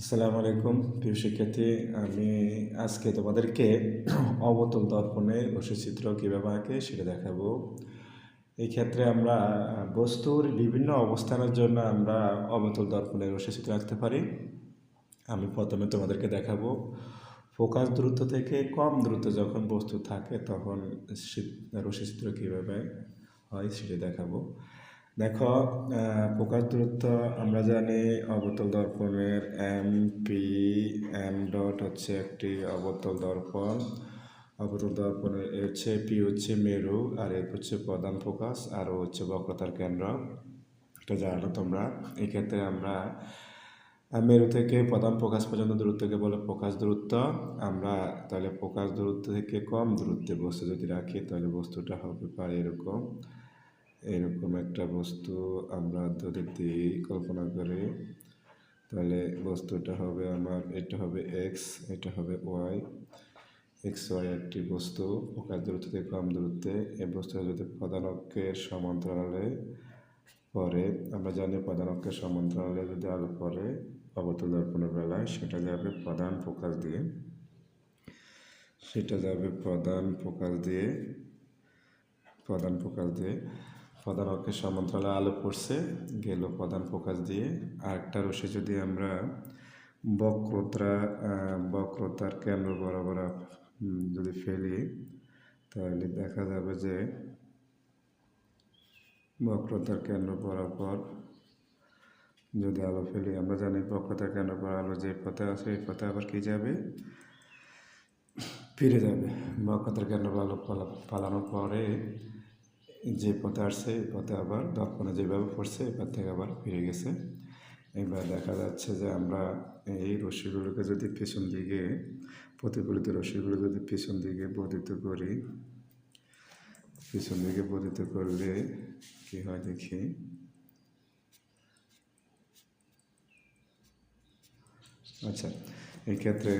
আসসালামু আলাইকুম, প্রিয় শিক্ষার্থী। আমি আজকে তোমাদেরকে অবতল দর্পণে রশ্মিচিত্র কীভাবে আঁকে সেটা দেখাবো। এই ক্ষেত্রে আমরা, বস্তুর বিভিন্ন অবস্থানের জন্য আমরা অবতল দর্পণে রশ্মিচিত্র আঁকতে পারি। আমি প্রথমে তোমাদেরকে দেখাবো। ফোকাস দূরত্ব থেকে কম দূরত্ব যখন বস্তু থাকে, তখন রশ্মিচিত্র কীভাবে হয়, সেটা দেখাবো। দেখো প্রকাশ দূরত্ব আমরা জানি অবতল দর্পণের এম পি এম ডট হচ্ছে একটি অবতল দর্পণ। অবতল দর্পণের হচ্ছে পি হচ্ছে মেরু আর এর হচ্ছে প্রধান ফোকাস আর হচ্ছে বক্রতার কেন্দ্র। এটা জানো তোমরা। এক্ষেত্রে আমরা মেরু থেকে প্রধান প্রকাশ পর্যন্ত দূরত্বকে বলে প্রকাশ দূরত্ব। আমরা তাহলে প্রকাশ দূরত্ব থেকে কম দূরত্বে বস্তু যদি রাখি, তাহলে বস্তুটা হবে পারে এরকম। এরকম একটা বস্তু আমরা যদি কল্পনা করি, তাহলে বস্তুটা হবে আমার, এটা হবে এক্স এটা হবে ওয়াই এক্স ওয়াই একটি বস্তু প্রকাশ দূরত্ব থেকে কম দূরত্বে। এই বস্তুটা যদি প্রধান অক্ষের সমান্তরালে পরে আমরা জানি প্রধান অক্ষের সমান্তরালে যদি আলো পরে অবতল দর্পণের বেলায়, সেটা যাবে প্রধান ফোকাস দিয়ে। সেটা যাবে প্রধান ফোকাস দিয়ে, প্রধান ফোকাস দিয়ে। প্রধান অক্ষের সমান্তরালে আলো পড়ছে, গেল প্রধান ফোকাস দিয়ে। আর একটা রশি যদি আমরা বক্রতা বক্রতার কেন্দ্র বরাবর যদি ফেলি, তাহলে দেখা যাবে যে বক্রতার কেন্দ্র বরাবর যদি আলো ফেলি, আমরা জানি বক্রতার কেন্দ্র বরাবর আলো যে পথে আছে, এই পথে আবার কী যাবে? ফিরে যাবে। বক্রতার কেন্দ্র আলো পালানোর পরে যে পথে আসছে, এই পথে আবার দর্পণে যেভাবে পড়ছে এবার থেকে আবার ফিরে গেছে। এবার দেখা যাচ্ছে যে আমরা এই রশ্মিগুলোকে যদি পেছন দিকে, প্রতিফলিত রশ্মিগুলো যদি পেছন দিকে বর্ধিত করি, পিছন দিকে বর্ধিত করলে কি হয় দেখি? আচ্ছা এই ক্ষেত্রে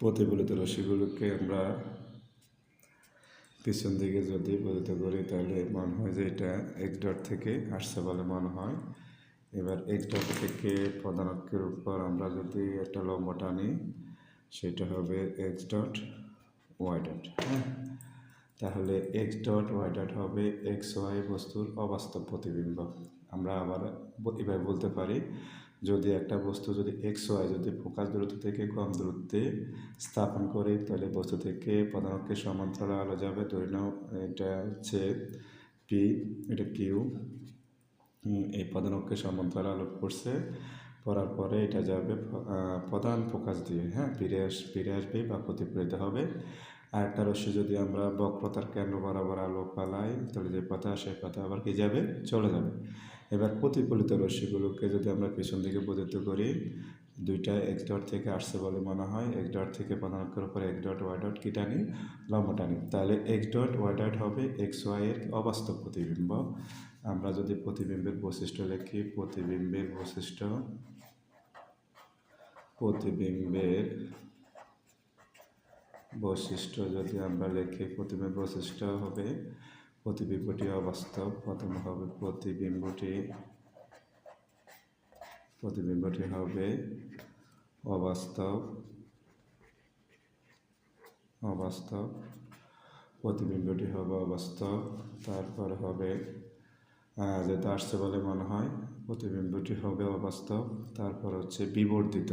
প্রতিফলিত রশ্মিগুলোকে আমরা পিছন দিকে যদি বলতে করি, তাহলে মনে হয় যে এটা এক্স ডট থেকে আসছে বলে মনে হয়। এবার এক্স ডট থেকে প্রধান অক্ষের উপর আমরা যদি একটা লম্ব টানি, সেটা হবে এক্স ডট ওয়াই ডট হ্যাঁ? তাহলে এক্স ডট ওয়াই ডট হবে এক্স ওয়াই বস্তুর অবাস্তব প্রতিবিম্ব। আমরা আবার এভাবে বলতে পারি, যদি একটা বস্তু যদি এক্স ওয়াই যদি ফোকাস দূরত্ব থেকে কম দূরত্বে স্থাপন করে, তাহলে বস্তু থেকে প্রধান অক্ষের সমান্তরাল আলো যাবে। ধরে নাও, এটা হচ্ছে পি এটা কিউ এই প্রধান অক্ষের সমান্তরাল আলো পড়ছে, পড়ার পরে এটা যাবে প্রধান ফোকাস দিয়ে হ্যাঁ? ফিরে আস, ফিরে আসবে বা প্রতিফলিত হবে। আর একটা রশ্মি যদি আমরা বক্রতার কেন্দ্র বরাবর আলো পালাই তাহলে যে পাতা, সেই পাতা আবার কি যাবে? চলে যাবে। এবার প্রতিফলিত রশ্মিগুলোকে যদি আমরা পেছন দিকে পতিত করি, দুইটা এক ডট থেকে আসছে বলে মনে হয়। এক ডট থেকে অক্ষর উপরে এক ডট, ওয়াই ডট, কী টানি? লম্বা টানি। তাহলে এক ডট, ওয়াই ডট হবে এক্স ওয়াই এর অবাস্তব প্রতিবিম্ব। আমরা যদি প্রতিবিম্বের বৈশিষ্ট্য লিখি, প্রতিবিম্বের বৈশিষ্ট্য, প্রতিবিম্বের বৈশিষ্ট্য যদি আমরা লিখি প্রতিবিম্বের বৈশিষ্ট্য হবে প্রতিবিম্বটি অবাস্তব, প্রথম হবে প্রতিবিম্বটি প্রতিবিম্বটি হবে অবাস্তব অবাস্তব, প্রতিবিম্বটি হবে অবাস্তব, তারপর হবে যেটা আসছে বলে মনে হয়, প্রতিবিম্বটি হবে অবাস্তব, তারপর হচ্ছে বিবর্ধিত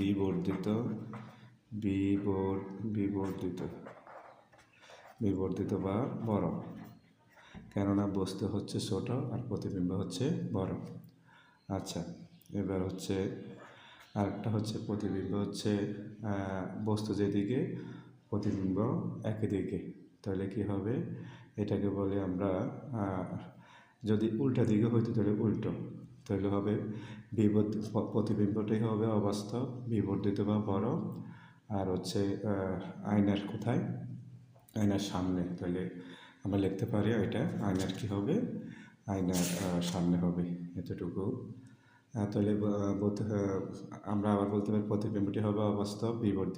বিবর্ধিত বিবর, বিবর্ধিত। বিবর্ধিত বা বড় কেননা বস্তু হচ্ছে ছোট আর প্রতিবিম্ব হচ্ছে বড়। আচ্ছা এবার হচ্ছে আরেকটা হচ্ছে প্রতিবিম্ব হচ্ছে বস্তু যেদিকে, প্রতিবিম্ব একই দিকে। তাহলে কি হবে? এটাকে বলে আমরা যদি উল্টা দিকে হইতো তাহলে উল্টো। তাহলে হবে বিবর্ত প্রতিবিম্বটাই হবে অবাস্তব, বিবর্ধিত বা বড়। আর হচ্ছে আয়নার কোথায়? আয়নার সামনে। তাহলে আমরা লিখতে পারি এটা, আয়নার কি হবে? আয়নার সামনে হবে এতটুকু। তাহলে আমরা আবার বলতে পারি প্রতিবিম্বটি হবে অবাস্তব বিবর্তিত।